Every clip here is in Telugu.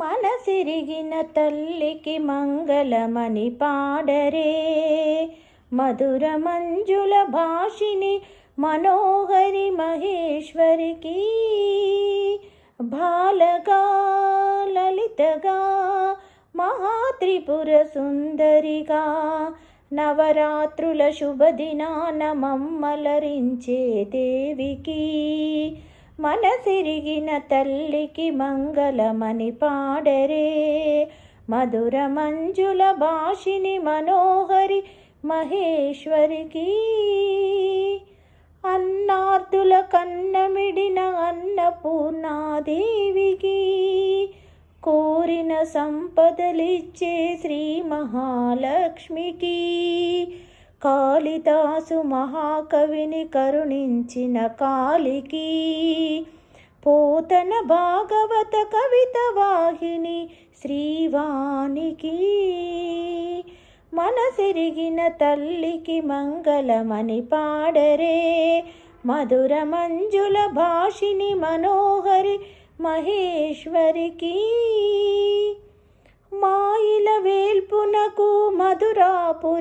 మనసిరిగిన తల్లికి మంగళమని పాడరే మధుర మంజుల భాషిని మనోహరి మహేశ్వరికి బాలగా లలితగా మహాత్రిపుర సుందరిగా నవరాత్రుల శుభదినాన మమ్మలరించే దేవికి మనసిరిగిన తల్లికి మంగళమని పాడరే. మధుర మంజుల భాషిని మనోహరి మహేశ్వరికి. అన్నార్దుల కన్నమిడిన అన్నపూర్ణాదేవికి కోరిన సంపదలిచ్చే శ్రీ మహాలక్ష్మికి. కాళిదాసు మహాకవిని కరుణించిన కాలికి పోతన భాగవత కవిత వాహిని శ్రీవానికి మనసిరిగిన తల్లికి మంగళమని పాడరే. మధుర మంజుల భాషిని మనోహరి మహేశ్వరికి. మాయిల వేల్పున మధురాపురవాసినికి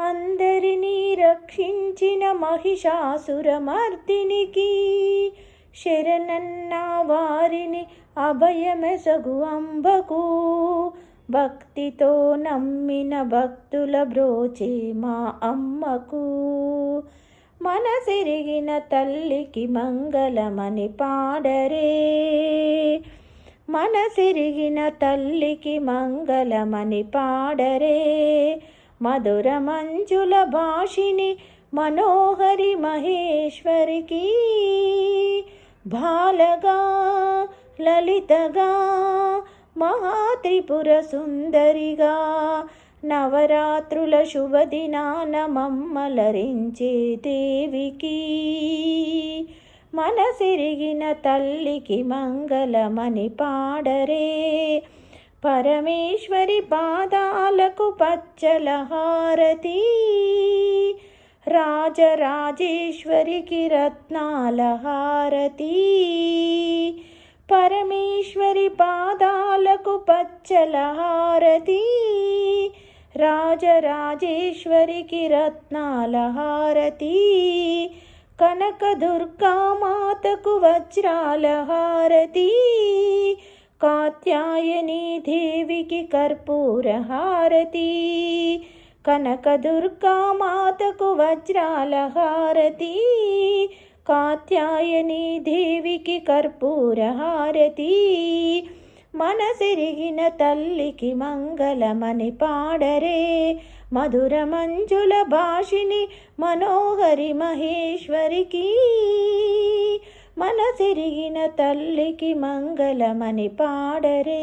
అందరినీ రక్షించిన మహిషాసురమర్దినికి శరణన్న వారిని అభయమెసగు అంబకు భక్తితో నమ్మిన భక్తుల బ్రోచే మా అమ్మకు. మనసిరిగిన తల్లికి మంగళమని పాడరే. మనసిరిగిన తల్లికి మంగళమని పాడరే. మధుర మంజుల భాషిని మనోహరి మహేశ్వరికి. బాలగా లలితగా మహాత్రిపుర సుందరిగా నవరాత్రుల శుభదినాన మమ్మలరించే దేవికి. మనసిరిగిన తల్లికి మంగళమని పాడరే. పరమేశ్వరి పాదాలకు పచ్చల హారతి. రాజరాజేశ్వరికి రత్నాల హారతి. పరమేశ్వరి పాదాలకు పచ్చల హారతి. రాజరాజేశ్వరికి రత్నాల హారతి. కనక దుర్గామాతకు వజ్రాల హారతి. కాత్యాయని దేవికి కర్పూర హారతి. కనక దుర్గామాతకు వజ్రాల హారతి. కాత్యాయని దేవికి కర్పూర హారతి. మనసిరిగిన తల్లికి మంగళమని పాడరే మధుర మంజుల భాషిని మనోహరి మహేశ్వరికి మనసిరిగిన తల్లికి మంగళమని పాడరే